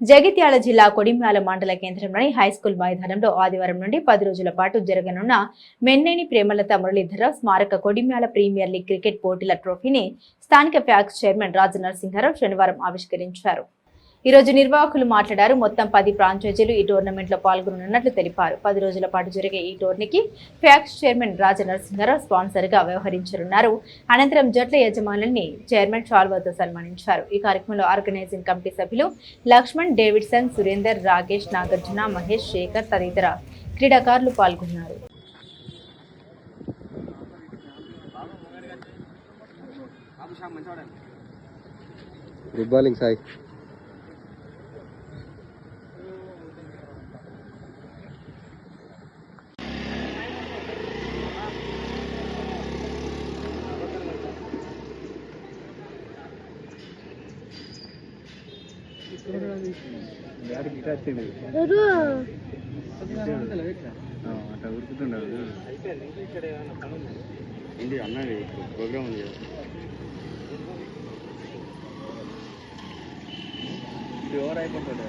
జగిత్యాల జిల్లా కొడిమ్యాల మండల కేంద్రంలోని హైస్కూల్ మైదానంలో ఆదివారం నుండి పది రోజుల పాటు జరగనున్న మెన్నేని ప్రేమలత మురళీధరరావు స్మారక కొడిమ్యాల ప్రీమియర్ లీగ్ క్రికెట్ పోటీల ట్రోఫీని స్థానిక ఫ్యాక్స్ చైర్మన్ రాజు నరసింహారావు శనివారం ఆవిష్కరించారు. ఈ రోజు నిర్వాహకులు మాట్లాడారు. మొత్తం పది ఫ్రాంచైజీలు ఈ టోర్నమెంట్లో పాల్గొననున్నట్లు తెలిపారు. పది రోజుల పాటు జరిగే ఈ టోర్నీకి ఫ్యాక్స్ చైర్మన్ రాజ నరసింహారావు స్పాన్సర్గా వ్యవహరించనున్నారు. అనంతరం జట్ల యజమానుల్ని చైర్మన్ షాల్వాతో సన్మానించారు. ఈ కార్యక్రమంలో ఆర్గనైజింగ్ కమిటీ సభ్యులు లక్ష్మణ్ డేవిడ్సన్ సురేందర్ రాకేష్ నాగార్జున మహేష్ శేఖర్ తదితర క్రీడాకారులు పాల్గొన్నారు. Good morning Sai. ఉంది అన్నది ప్రోగ్రామ్ ఉంది కదా ఇది ఓవర్ అయిపోతుంది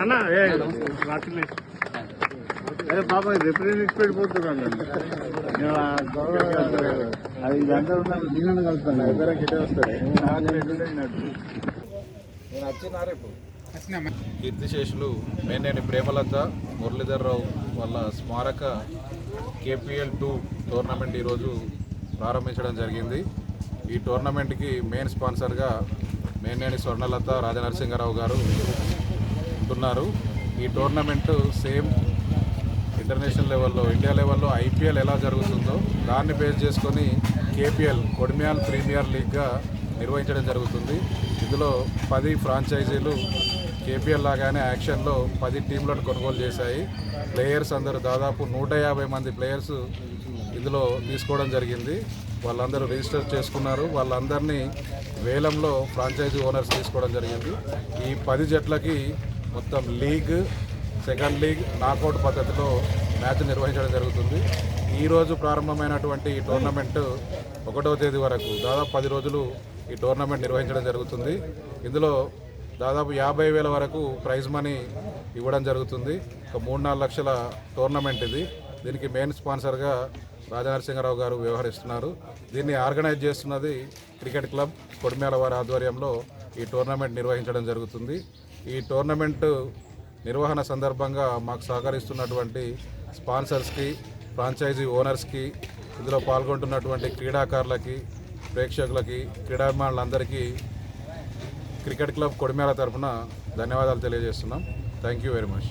అన్న రాత్రి అరే పాప రిప్రజెంట్ పోతున్నాను అది ఇదంతా ఉన్నాను నేను కలుస్తాను. ఇద్దరు గిట్టే వస్తాడు కీర్తిశేషులు మేనేని ప్రేమలత మురళీధర్రావు వాళ్ళ స్మారక కేపీఎల్ టూ టోర్నమెంట్ ఈరోజు ప్రారంభించడం జరిగింది. ఈ టోర్నమెంట్కి మెయిన్ స్పాన్సర్గా మేనేని స్వర్ణలత రాజనరసింహారావు గారు ఉంటున్నారు. ఈ టోర్నమెంట్ సేమ్ ఇంటర్నేషనల్ లెవెల్లో ఇండియా లెవెల్లో ఐపీఎల్ ఎలా జరుగుతుందో దాన్ని బేస్ చేసుకొని కేపీఎల్ కొడిమియాల్ ప్రీమియర్ లీగ్గా నిర్వహించడం జరుగుతుంది. ఇందులో పది ఫ్రాంచైజీలు కేపీఎల్ లాగానే యాక్షన్లో పది టీంలను కొనుగోలు చేశాయి. ప్లేయర్స్ అందరూ దాదాపు నూట యాభై మంది ప్లేయర్స్ ఇందులో తీసుకోవడం జరిగింది. వాళ్ళందరూ రిజిస్టర్ చేసుకున్నారు. వాళ్ళందరినీ వేలంలో ఫ్రాంచైజీ ఓనర్స్ తీసుకోవడం జరిగింది. ఈ పది జట్లకి మొత్తం లీగ్ సెకండ్ లీగ్ నాకౌట్ పద్ధతిలో మ్యాచ్ నిర్వహించడం జరుగుతుంది. ఈరోజు ప్రారంభమైనటువంటి ఈ టోర్నమెంట్ ఒకటో తేదీ వరకు దాదాపు పది రోజులు ఈ టోర్నమెంట్ నిర్వహించడం జరుగుతుంది. ఇందులో దాదాపు యాభై వేల వరకు ప్రైజ్ మనీ ఇవ్వడం జరుగుతుంది. ఒక మూడు నాలుగు లక్షల టోర్నమెంట్ ఇది. దీనికి మెయిన్ స్పాన్సర్గా రాజనరసింహారావు గారు వ్యవహరిస్తున్నారు. దీన్ని ఆర్గనైజ్ చేస్తున్నది క్రికెట్ క్లబ్ కొడిమేల వారి ఆధ్వర్యంలో ఈ టోర్నమెంట్ నిర్వహించడం జరుగుతుంది. ఈ టోర్నమెంట్ నిర్వహణ సందర్భంగా మాకు సహకరిస్తున్నటువంటి స్పాన్సర్స్కి ఫ్రాంచైజీ ఓనర్స్కి ఇందులో పాల్గొంటున్నటువంటి క్రీడాకారులకి ప్రేక్షకులకి క్రీడాభిమానులందరికీ క్రికెట్ క్లబ్ కొడిమేళ తరఫున ధన్యవాదాలు తెలియజేస్తున్నాం. Thank you very much